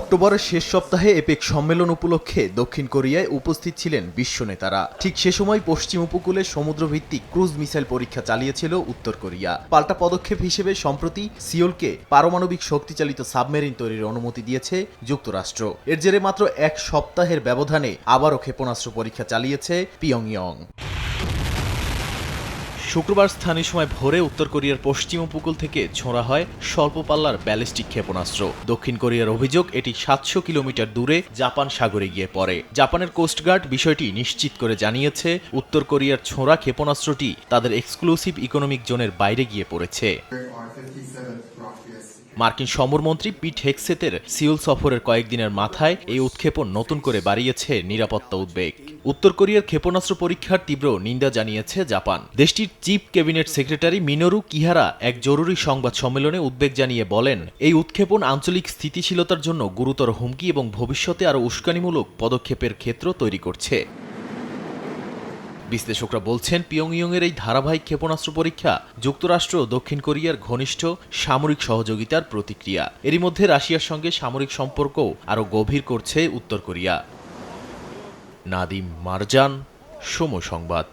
অক্টোবরের শেষ সপ্তাহে এপেক সম্মেলন উপলক্ষে দক্ষিণ কোরিয়ায় উপস্থিত ছিলেন বিশ্ব নেতারা। ঠিক সে সময় পশ্চিম উপকূলে সমুদ্রভিত্তিক ক্রুজ মিসাইল পরীক্ষা চালিয়েছিল উত্তর কোরিয়া। পাল্টা পদক্ষেপ হিসেবে সম্প্রতি সিওলকে পারমাণবিক শক্তিচালিত সাবমেরিন তৈরির অনুমতি দিয়েছে যুক্তরাষ্ট্র। এর জেরে মাত্র এক সপ্তাহের ব্যবধানে আবারও ক্ষেপণাস্ত্র পরীক্ষা চালিয়েছে পিয়ংইয়ং। শুক্রবার স্থানীয় সময় ভোরে উত্তর কোরিয়ার পশ্চিম উপকূল থেকে ছোঁড়া হয় স্বল্প পাল্লার ব্যালিস্টিক ক্ষেপণাস্ত্র। দক্ষিণ কোরিয়ার অভিযোগ, এটি সাতশো কিলোমিটার দূরে জাপান সাগরে গিয়ে পড়ে। জাপানের কোস্টগার্ড বিষয়টি নিশ্চিত করে জানিয়েছে, উত্তর কোরিয়ার ছোঁড়া ক্ষেপণাস্ত্রটি তাদের এক্সক্লুসিভ ইকোনমিক জোনের বাইরে গিয়ে পড়েছে। Are 57 Rock USC. মার্কিন সমরমন্ত্রী পিট হেক্সেতের সিউল সফরের কয়েকদিনের মাথায় এই উৎক্ষেপণ নতুন করে বাড়িয়েছে নিরাপত্তা উদ্বেগ উত্তর কোরিয়ার ক্ষেপণাস্ত্র পরীক্ষার তীব্র নিন্দা জানিয়েছে জাপান দেশটির chief cabinet secretary Minoru Kihara এক জরুরি সংবাদ সম্মেলনে উদ্বেগ জানিয়ে বলেন, এই উৎক্ষেপণ আঞ্চলিক স্থিতিশীলতার জন্য গুরুতর হুমকি এবং ভবিষ্যতে আরও উস্কানিমূলক পদক্ষেপের ক্ষেত্র তৈরি করছে বিশ্লেষকরা বলছেন, পিয়ংইয়ংয়ের এই ধারাবাহিক ক্ষেপণাস্ত্র পরীক্ষা যুক্তরাষ্ট্র ও দক্ষিণ কোরিয়ার ঘনিষ্ঠ সামরিক সহযোগিতার প্রতিক্রিয়া। এরই মধ্যে রাশিয়ার সঙ্গে সামরিক সম্পর্ক আরও গভীর করছে উত্তর কোরিয়া। নাদিম মারজান, সময় সংবাদ।